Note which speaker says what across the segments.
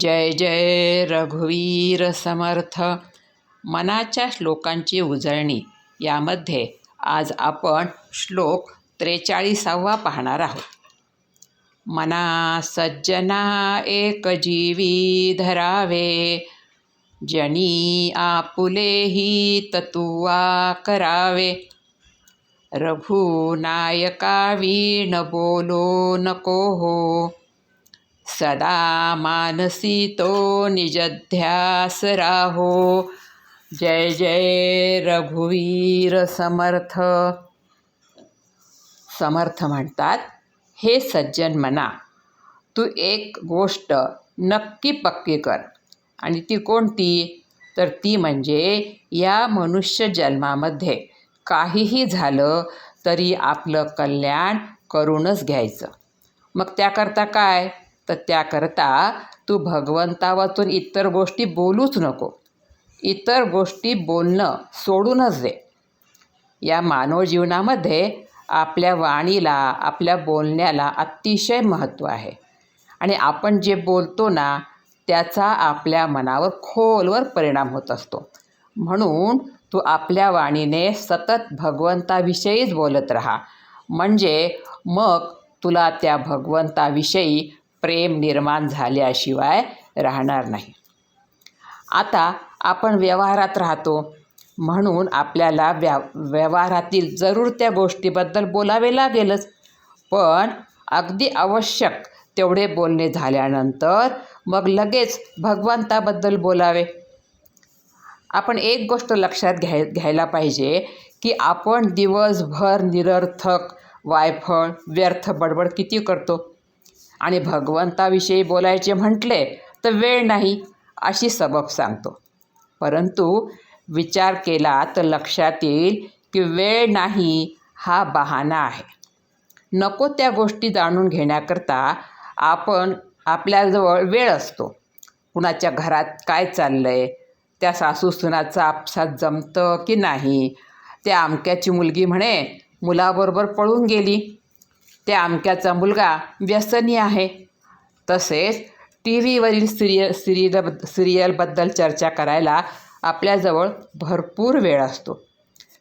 Speaker 1: जय जय रघुवीर समर्थ. मनाच्या श्लोकांची उजळणी. यामध्ये आज आपण श्लोक त्रेचाळीसावा पाहणार आहोत. मना सज्जना एक जीवी धरावे. जनी आपुलेही ततुवा करावे. रघुनायका वीण बोलो नको हो. सदा मानसी तो निजध्यास राहो जय जय रघुवीर समर्थ। समर्थ म्हणतात हे सज्जन मना तू एक गोष्ट नक्की पक्की कर. आणि ती कोणती? तर ती म्हणजे या मनुष्य जन्मामध्ये काहीही झालं तरी आपलं कल्याण करूनच घ्यायचं. मग त्याकरता काय? तर त्याकरता तू भगवंतावाचून इतर गोष्टी बोलूच नको. इतर गोष्टी बोलणं सोडूनच दे. या मानव जीवनामध्ये आपल्या वाणीला आपल्या बोलण्याला अतिशय महत्त्व आहे. आणि आपण जे बोलतो ना त्याचा आपल्या मनावर खोलवर परिणाम होत असतो. म्हणून तू आपल्या वाणीने सतत भगवंताविषयीच बोलत राहा. म्हणजे मग तुला त्या भगवंताविषयी प्रेम निर्माण झाल्याशिवाय राहणार नाही. आता आपण व्यवहारात राहतो म्हणून आपल्याला व्या व्यवहारातील जरूर त्या गोष्टीबद्दल बोलावे लागेलच. पण अगदी आवश्यक तेवढे बोलणे झाल्यानंतर मग लगेच भगवंताबद्दल बोलावे. आपण एक गोष्ट लक्षात घ्याय घ्यायला पाहिजे की आपण दिवसभर निरर्थक वायफळ व्यर्थ बडबड किती करतो? आणि भगवंताविषयी बोलायचे म्हटले तर वेळ नाही अशी सबब सांगतो. परंतु विचार केला तर लक्षात येईल की वेळ नाही हा बहाणा आहे. नको त्या गोष्टी जाणून घेण्याकरता आपण आपल्याजवळ वेळ असतो. कुणाच्या घरात काय चाललं आहे त्या सासूसुनाचा आपसात जमतं की नाही त्या अमक्याची मुलगी म्हणे मुलाबरोबर पळून गेली. त्या अमक्याचा मुलगा व्यसनी आहे. तसेच टी व्हीवरील सिरियल सिरियल सिरियलबद्दल चर्चा करायला आपल्याजवळ भरपूर वेळ असतो.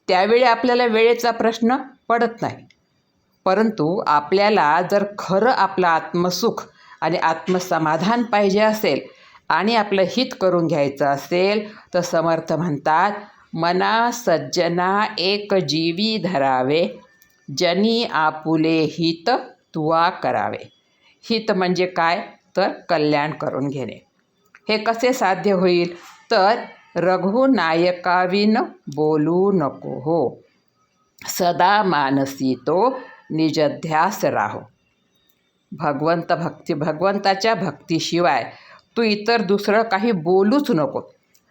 Speaker 1: त्यावेळी आपल्याला वेळेचा प्रश्न पडत नाही. परंतु आपल्याला जर खरं आपलं आत्मसुख आणि आत्मसमाधान पाहिजे असेल आणि आपलं हित करून घ्यायचं असेल तर समर्थ म्हणतात मना सज्जना एक जीवी धरावे. जनी आपुले हित तुवा करावे. हित म्हणजे काय? तर कल्याण करून घेणे. हे कसे साध्य होईल? तर रघुनायकाविन बोलू नको हो. सदा मानसी तो निजध्यास राहो. भगवंत भक्ती भगवंताच्या भक्तीशिवाय तू इतर दुसरं काही बोलूच नको.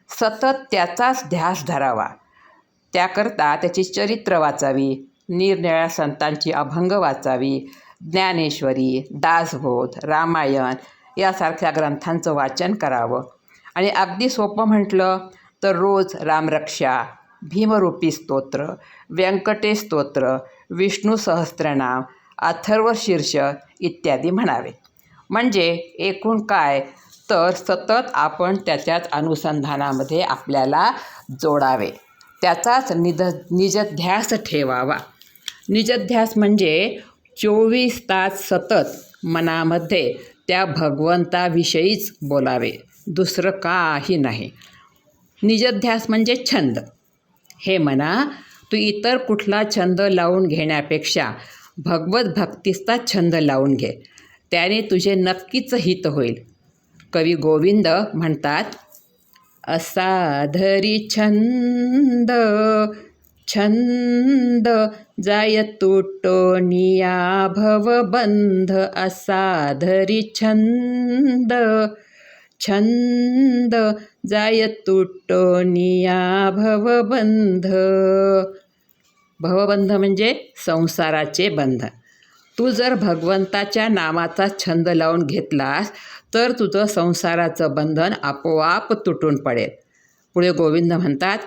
Speaker 1: सतत त्याचाच ध्यास धरावा. त्याकरता त्याची चरित्र वाचावी. निरनिळ्या संतांची अभंग वाचावी. ज्ञानेश्वरी दासबोध रामायण यासारख्या ग्रंथांचं वाचन करावं. आणि अगदी सोपं म्हटलं तर रोज रामरक्षा भीमरूपी स्तोत्र व्यंकटेश स्तोत्र विष्णू सहस्त्रनाम अथर्व शीर्ष इत्यादी म्हणावे. म्हणजे एकूण काय? तर सतत आपण त्याच्याच अनुसंधानामध्ये आपल्याला जोडावे. त्याचाच निध निजध्यास ठेवावा. निजध्यास म्हणजे चोवीस तास सतत मनामध्ये त्या भगवंताविषयीच बोलावे. दुसरं काही नाही. निजध्यास म्हणजे छंद. हे म्हणा तू इतर कुठला छंद लावून घेण्यापेक्षा भगवत भक्तीचा छंद लावून घे. त्याने तुझे नक्कीच हित होईल. कवी गोविंद म्हणतात असाधरी छंद छंद जाय तुटोनिया भवबंध असाधरी छंद। छंद जाय तुटोनिया भवबंध भवबंध म्हणजे संसाराचे बंध। तू जर भगवंताच्या नामाचा छंद लावून घेतलास तर तुझं संसाराचं बंधन आपोआप तुटून पडेल. पुढे गोविंद म्हणतात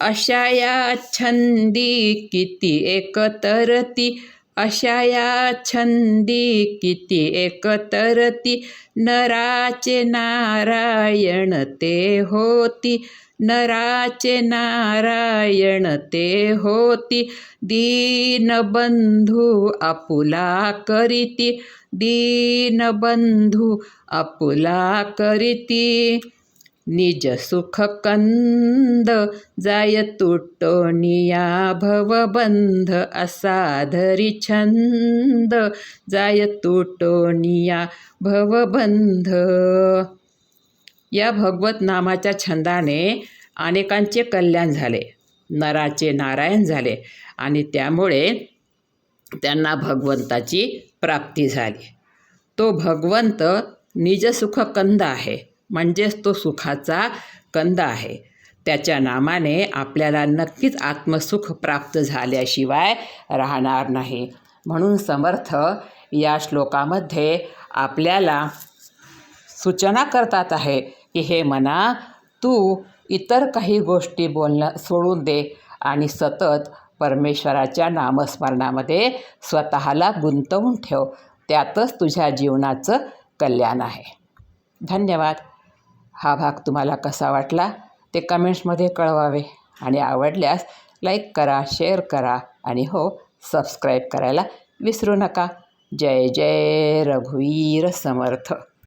Speaker 1: अशा या छंदी किती एकतरती. अशा या छंदी किती एकतरती. नराचे नारायण ते होती. नराचे नारायण ते होती. दीनबंधू आपुला करीती. दीनबंधू आपुला करीती. निज सुख कंद जाय तुटोनिया भवबंध असाधरी छंद जाय तुटोनिया भवबंध. या भगवत नामाच्या छंदाने अनेकांचे कल्याण झाले नराचे नारायण झाले आणि त्यामुळे त्यांना भगवंताची प्राप्ती झाली. तो भगवंत निजसुखकंद आहे. म्हणजेच तो सुखाचा कंद आहे. त्याच्या नामाने आपल्याला नक्कीच आत्मसुख प्राप्त झाल्याशिवाय राहणार नाही. म्हणून समर्थ या श्लोकामध्ये आपल्याला सूचना करतात आहे की हे मना तू इतर काही गोष्टी बोलणं सोडून दे आणि सतत परमेश्वराच्या नामस्मरणामध्ये स्वतःला गुंतवून ठेव. त्यातच तुझ्या जीवनाचं कल्याण आहे. धन्यवाद. हा भाग तुम्हाला कसा वाटला ते कमेंट्समध्ये कळवावे. आणि आवडल्यास लाईक करा शेअर करा आणि हो सबस्क्राईब करायला विसरू नका. जय जय रघुवीर समर्थ.